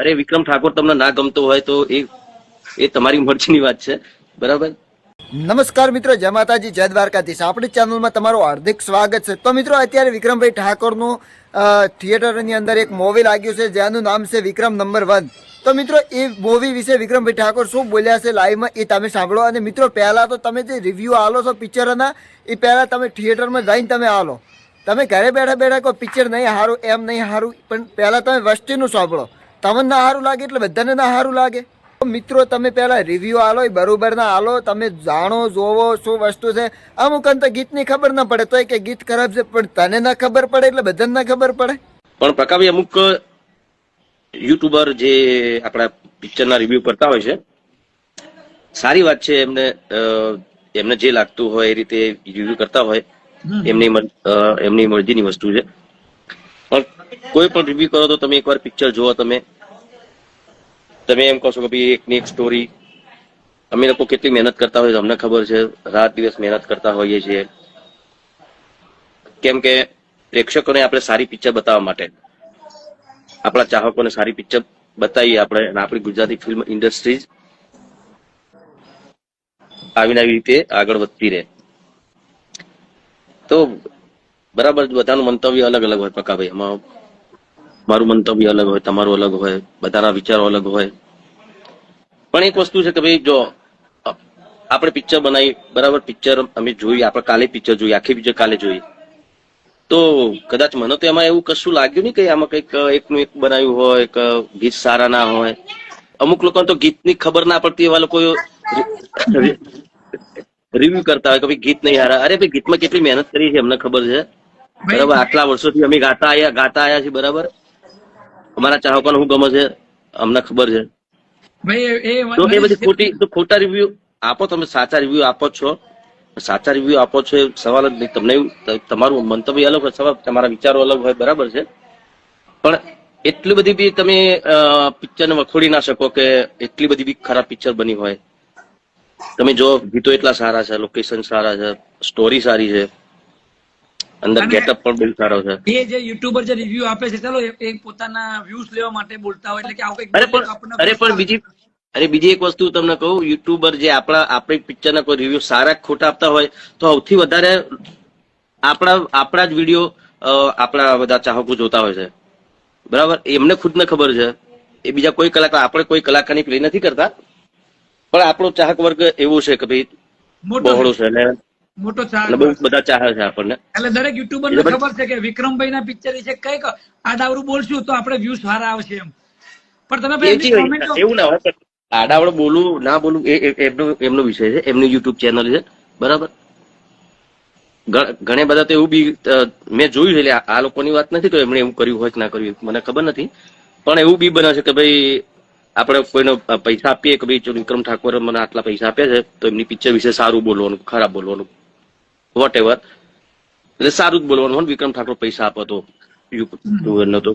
અરે વિક્રમ ઠાકોર તમને ના ગમતો હોય તો એ એ તમારી મરજીની વાત છે. બરાબર? નમસ્કાર મિત્રો જય માતાજી જય દ્વારકાધીશ. આપણી ચેનલમાં તમારું હાર્દિક સ્વાગત છે. તો મિત્રો અત્યારે વિક્રમભાઈ ઠાકોરનું થિયેટરની અંદર એક મૂવી લાગ્યું છે જેનું નામ છે વિક્રમ નંબર વન. તો મિત્રો એ મૂવી વિશે વિક્રમભાઈ ઠાકોર શું બોલ્યા છે લાઈવમાં એ તમે સાંભળો. અને મિત્રો પહેલાં તો તમે જે રિવ્યૂ આલો છો પિક્ચરના એ પહેલાં તમે થિયેટરમાં જઈને તમે આલો. તમે ઘરે બેઠા બેઠા કોઈ પિક્ચર નહીં સારું એમ નહીં સારું પણ પહેલાં તમે વસ્તીનું સાંભળો. તમને ના સારું લાગે એટલે બધાને ના સારું લાગે? મિત્રો તમે પહેલાં રિવ્યૂ આલો એ બરોબર ના આલો તમે જાણો જોવો શું વસ્તુ છે. અમુક અંત ગીતની ખબર ના પડે તો કે ગીત ખરાબ છે પણ તને ના ખબર પડે એટલે બધાને ના ખબર પડે? પણ પ્રકાભાઈ અમુક યુટ્યુબર જે આપણા પિક્ચરના રિવ્યુ કરતા હોય છે સારી વાત છે એમને અ, એમને જે લાગતું હોય એ રીતે રિવ્યુ કરતા હોય એમની એમની મરજીની વસ્તુ છે. કોઈ પણ રિવ્યુ કરો તો તમે એકવાર પિક્ચર જુઓ તમે. તમે એમ કહો છો કે ભાઈ એકની એક સ્ટોરી અમે લોકો કેટલી મહેનત કરતા હોય અમને ખબર છે, રાત દિવસ મહેનત કરતા હોઈએ છીએ. કેમ કે પ્રેક્ષકોને આપણે સારી પિક્ચર બતાવવા માટે. આપણા ચાહકોને સારી પિક્ચર બતાવીએ આપણે આપણી ગુજરાતી ફિલ્મ ઇન્ડસ્ટ્રીઝ આવીને આવી રીતે આગળ વધતી રહે. તો બરાબર બધાનું મંતવ્ય અલગ અલગ હોય પ્રકાભાઈ એમાં મારું મંતવ્ય અલગ હોય તમારું અલગ હોય બધાના વિચારો અલગ હોય પણ એક વસ્તુ છે કે ભાઈ જો આપણે પિક્ચર બનાવી બરાબર પિક્ચર અમે જોઈ આપણે કાલે પિક્ચર જોઈ આખી પિક્ચર કાલે જોઈ તો કદાચ મને તો એમાં એવું કશું લાગ્યું નહીં કે આમાં કંઈક એકનું એક બનાવ્યું હોય કે ગીત સારા ના હોય અમુક લોકોને તો ગીતની ખબર ના પડતી એવા લોકો રિવ્યુ કરતા હોય કે ભાઈ ગીત નહીં હારા અરે ભાઈ ગીતમાં કેટલી મહેનત કરી છે એમને ખબર છે બરાબર આટલા વર્ષોથી અમે ગાતા આયા ગાતા આયા છીએ બરાબર? અમારા ચાહકોને શું ગમે છે અમને ખબર છે. ભાઈ એ તો એ બધી ખોટી તો ખોટા રિવ્યુ આપો તમે સાચા રિવ્યુ આપો છો. સાચા રિવ્યુ આપો છો એ સવાલ જ નહીં તમને તમારું મંતવ્ય અલગ હોય સવાલ તમારા વિચારો અલગ હોય બરાબર છે. પણ એટલી બધી બી તમે પિક્ચરને વખોડી ના શકો કે એટલી બધી બી ખરાબ પિક્ચર બની હોય. તમે જો ગીતો એટલા સારા છે લોકેશન સારા છે સ્ટોરી સારી છે. અંદર ગેટઅપ પણ બહુ સારો છે. એ જે યુટ્યુબર જે રિવ્યુ આપે છે ચલો એ પોતાના વ્યૂઝ લેવા માટે બોલતા હોય એટલે કે આવું અરે પણ અરે પણ બીજી અરે બીજી એક વસ્તુ તમને કહું યુટ્યુબર જે આપણા આપણી પિક્ચરના કોઈ રિવ્યુ સારા ખોટા આપતા હોય તો સૌથી વધારે આપણા આપણા જ વીડિયો આપણા બધા ચાહકો જોતા હોય છે. બરાબર? એમને ખુદને ખબર છે. એ બીજા કોઈ કલાકાર આપણે કોઈ કલાકારની પ્લે નથી કરતા. પણ આપણો ચાહક વર્ગ એવો છે કે ભાઈ બહોળો છે. અને મોટો બહુ બધા ચાહે છે આપણને. એટલે દરેક યુટ્યુબર ને ખબર છે કે વિક્રમભાઈ ના પિક્ચર વિશે કંઈક આડાવડું બોલશું તો આપણે વ્યૂ સારા આવશે એમ. પણ તમે એવું ના હોય આડાવડું બોલવું ના બોલવું એ એમનો એમનો વિષય છે એમની યુટ્યુબ ચેનલ છે. બરાબર? ઘણા બધા તો એવું બી મેં જોયું છે એટલે આ- આ લોકોની વાત નથી તો એમણે એવું કર્યું હોય કે ના કર્યું મને ખબર નથી. પણ એવું બી બને છે કે ભાઈ આપણે કોઈને પૈસા આપીએ કે ભાઈ વિક્રમ ઠાકોરે મને આટલા પૈસા આપ્યા છે તો એમની પિક્ચર વિશે સારું બોલવાનું ખરાબ બોલવાનું. વોટ એવર એટલે સારું જ બોલવાનું હોય વિક્રમ ઠાકોર પૈસા આપો તો. તો.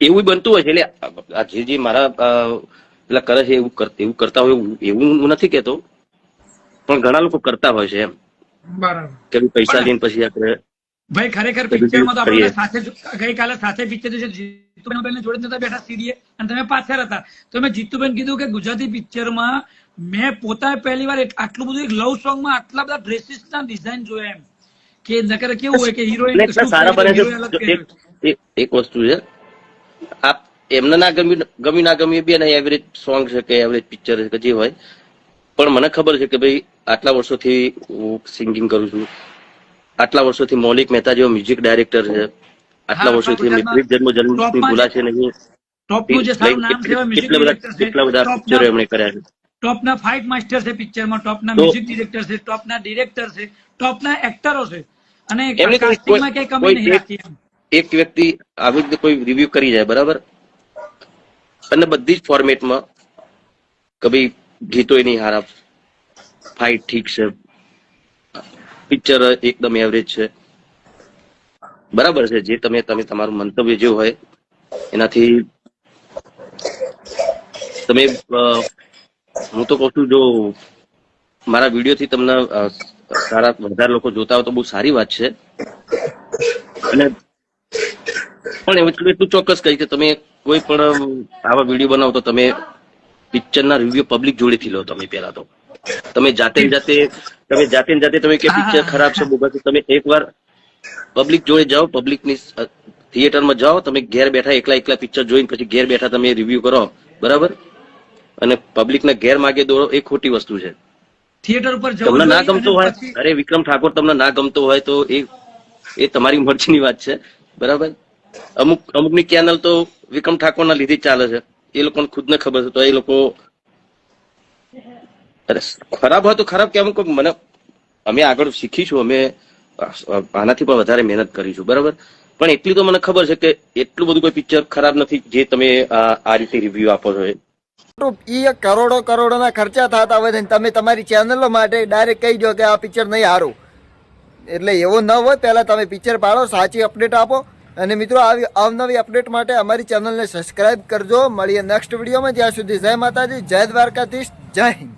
એવું બનતું હોય છે એટલે આ જે જે મારા પેલા કરે છે એવું કર- એવું કરતા હોય એવું- એવું હું નથી કેતો. પણ ઘણા લોકો કરતા હોય છે એમ. કે પૈસા લઈને પછી આપણે ભાઈ ખરેખર પિક્ચરમાં તો આપણે સાથે ગઈકાલે સાથે પિક્ચર છે જીતુબેન જોડે નતા બેઠા સીડીએ. અને તમે પાછળ હતા. તો મેં જીતુબેન કીધું કે ગુજરાતી પિક્ચરમાં મેં પોતા પહેલી વાર આટલું બધું એક લવ સોંગમાં આટલા બધા ડ્રેસીસ ના ડિઝાઇન જોયા એમ. કે નકર કેવું હોય કે હિરોઈન સારા બને છે. એક વસ્તુ છે. આપ એમને ના ગમ્યું ગમ્યું ના ગમ્યું બી એવરેજ સોંગ છે કે એવરેજ પિક્ચર છે કે જે હોય. પણ મને ખબર છે કે ભાઈ આટલા વર્ષોથી હું સિંગિંગ કરું છું. આટલા વર્ષોથી મૌલિક મહેતા જેવો મ્યુઝિક ડાયરેક્ટર છે. આટલા વર્ષોથી મિત્રિક જન્મ જન્મથી ભૂલા છે. નહીં. ટોપનું જે સારું નામ છે એવા કેટલા બધા કેટલા બધા પિક્ચરો એમણે કર્યા છે. ટોપના ફાઇટ માસ્ટર છે પિક્ચરમાં ટોપના મ્યુઝિક ડિરેક્ટર છે. ટોપના ડિરેક્ટર છે. ટોપના એક્ટરો છે. અને કાસ્ટિંગમાં કઈ કમી નહીં એક- રાખી એક વ્યક્તિ આવી રીતે કોઈ રિવ્યુ કરી જાય બરાબર? અને બધી જ ફોર્મેટમાં કભી ગીતો એની હારા. ફાઇટ ઠીક છે. પિક્ચર એકદમ એવરેજ છે. બરાબર છે, જે તમે તમે તમારું મંતવ્ય જે હોય, એનાથી તમે હું તો કહું છું, જો મારા વીડિયો થી તમને સારા વધારે લોકો જોતા હોય તો બહુ સારી વાત છે. અને પણ એટલું એટલું ચોક્કસ કહી કે તમે કોઈ પણ આવા વીડિયો બનાવો તો તમે પિક્ચરના રિવ્યુ પબ્લિક જોડેથી લો તમે પહેલા તો. તમે જાતે જાતે તમે જાતે જાતે તમે કે પિક્ચર ખરાબ છે છે, તમે એકવાર પબ્લિક જોડે જાઓ પબ્લિકની થિયેટરમાં જાઓ તમે ઘેર બેઠા એકલા એકલા પિક્ચર જોઈને પછી ઘેર બેઠા તમે રિવ્યુ કરો. બરાબર? અને પબ્લિકને ઘેર માગે દોડો એ ખોટી વસ્તુ છે. થિયેટર ઉપર તમને ના ગમતો હોય અરે વિક્રમ ઠાકોર તમને ના ગમતો હોય તો એ એ તમારી મરજીની વાત છે. બરાબર? અમુક અમુકની ચેનલ તો વિક્રમ ઠાકોરના લીધે ચાલે છે. એ લોકોને ખુદને ખબર છે તો એ લોકો અરે, ખરાબ હોય તો ખરાબ કેમ? કહું મને અમે આગળ શીખીશું, અમે આનાથી પણ વધારે મહેનત કરીશું, બરાબર? પણ એટલી તો મને ખબર છે કે એટલું બધું કોઈ પિક્ચર ખરાબ નથી જે તમે આ રીતે રિવ્યુ આપો છો એ. કરોડો કરોડોના ખર્ચા થતા હોય ને તમે તમારી ચેનલો માટે ડાયરેક્ટ કહી દો કે આ પિક્ચર નહીં સારું. એટલે એવો ન હોય, પહેલા તમે પિક્ચર પાડો, સાચી અપડેટ આપો. અને મિત્રો, આવી અવનવી અપડેટ માટે અમારી ચેનલને સબસ્ક્રાઇબ કરજો. મળીએ નેક્સ્ટ વિડીયોમાં જ્યાં સુધી જય માતાજી, જય દ્વારકાધીશ, જય હિન્દ.